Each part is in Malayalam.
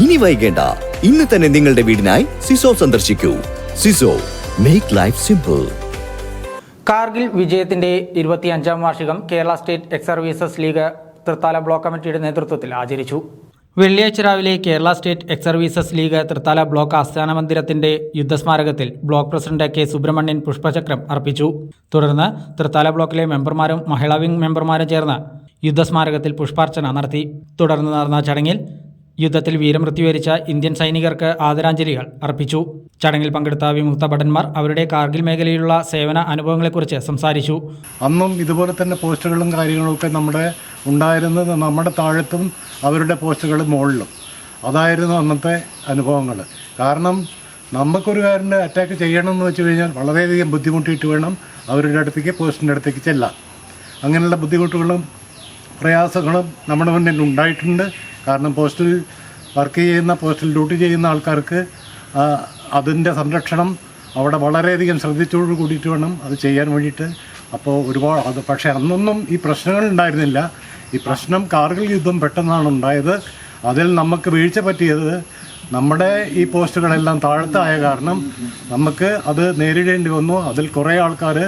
ഇനി വൈകേണ്ട. ഇന്ന് തന്നെ നിങ്ങളുടെ വീടിനായി സിസോ സന്ദർശിക്കൂ. സിസോ മേക്ക് ലൈഫ് സിമ്പിൾ കാർഗിൽ വിജയത്തിന്റെ ഇരുപത്തിയഞ്ചാം വാർഷികം Kerala state ex services league Thrithala block കമ്മിറ്റിയുടെ നേതൃത്വത്തിൽ ആചരിച്ചു. വെള്ളിയാഴ്ച രാവിലെ Kerala state ex services league Thrithala block ആസ്ഥാന മന്ദിരത്തിന്റെ യുദ്ധസ്മാരകത്തിൽ ബ്ലോക്ക് പ്രസിഡന്റ് കെ. സുബ്രഹ്മണ്യൻ പുഷ്പചക്രം അർപ്പിച്ചു. തുടർന്ന് തൃത്താല ബ്ലോക്കിലെ മെമ്പർമാരും മഹിളാ വിംഗ് മെമ്പർമാരും ചേർന്ന് യുദ്ധസ്മാരകത്തിൽ പുഷ്പാർച്ചന നടത്തി. തുടർന്ന് നടന്ന ചടങ്ങിൽ യുദ്ധത്തിൽ വീരമൃത്യു വരിച്ച ഇന്ത്യൻ സൈനികർക്ക് ആദരാഞ്ജലികൾ അർപ്പിച്ചു. ചടങ്ങിൽ പങ്കെടുത്ത വിമുക്ത ഭടന്മാർ അവരുടെ കാർഗിൽ മേഖലയിലുള്ള സേവന അനുഭവങ്ങളെക്കുറിച്ച് സംസാരിച്ചു. അന്നും ഇതുപോലെ തന്നെ പോസ്റ്റുകളും കാര്യങ്ങളും ഒക്കെ നമ്മുടെ ഉണ്ടായിരുന്നത് നമ്മുടെ താഴത്തും അവരുടെ പോസ്റ്റുകൾ മുകളിലും. അതായിരുന്നു അന്നത്തെ അനുഭവങ്ങൾ. കാരണം നമുക്കൊരു കാരന്റെ അറ്റാക്ക് ചെയ്യണമെന്ന് വെച്ച് കഴിഞ്ഞാൽ വളരെയധികം ബുദ്ധിമുട്ടിയിട്ട് വേണം അവരുടെ അടുത്തേക്ക് പോസ്റ്റിന്റെ അടുത്തേക്ക് ചെല്ലാൻ. അങ്ങനെയുള്ള ബുദ്ധിമുട്ടുകളും പ്രയാസങ്ങളും നമ്മുടെ മുന്നിൽ ഉണ്ടായിട്ടുണ്ട്. കാരണം പോസ്റ്റിൽ വർക്ക് ചെയ്യുന്ന പോസ്റ്റിൽ ഡ്യൂട്ടി ചെയ്യുന്ന ആൾക്കാർക്ക് അതിന്റെ സംരക്ഷണം അവിടെ വളരെയധികം ശ്രദ്ധിച്ചോട് കൂടിയിട്ട് വേണം അത് ചെയ്യാൻ വേണ്ടിയിട്ട്. അപ്പോൾ ഒരുപാട് അത് പക്ഷേ അന്നൊന്നും ഈ പ്രശ്നങ്ങൾ ഉണ്ടായിരുന്നില്ല. ഈ പ്രശ്നം കാർഗിൽ യുദ്ധം പെട്ടെന്നാണ് ഉണ്ടായത്. അതിൽ നമുക്ക് വീഴ്ച പറ്റിയത് നമ്മുടെ ഈ പോസ്റ്റുകളെല്ലാം താഴത്തായ കാരണം നമുക്ക് അത് നേരിടേണ്ടി വന്നു. അതിൽ കുറേ ആൾക്കാർ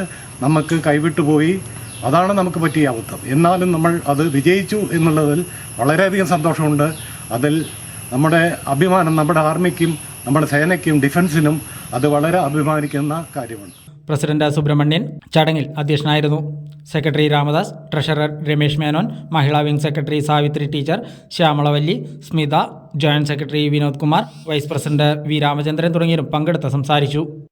നമുക്ക് കൈവിട്ടു പോയി അതാണ് നമുക്ക് പറ്റിയ അബദ്ധം എന്നാലും നമ്മൾ അത് വിജയിച്ചു എന്നുള്ളതിൽ വളരെയധികം സന്തോഷമുണ്ട്. അതിൽ നമ്മുടെ അഭിമാനം നമ്മുടെ ആർമിക്കും നമ്മുടെ സേനയ്ക്കും ഡിഫൻസിനും അത് വളരെ അഭിമാനിക്കുന്ന കാര്യമാണ്. പ്രസിഡന്റ് സുബ്രഹ്മണ്യൻ ചടങ്ങിൽ അധ്യക്ഷനായിരുന്നു. Secretary Ramadas treasurer Ramesh Menon Mahila wing secretary Savitri teacher Shyamalavalli Smitha joint secretary Vinod Kumar vice president V Ramachandran തുടങ്ങിയവരും പങ്കെടുത്ത് സംസാരിച്ചു.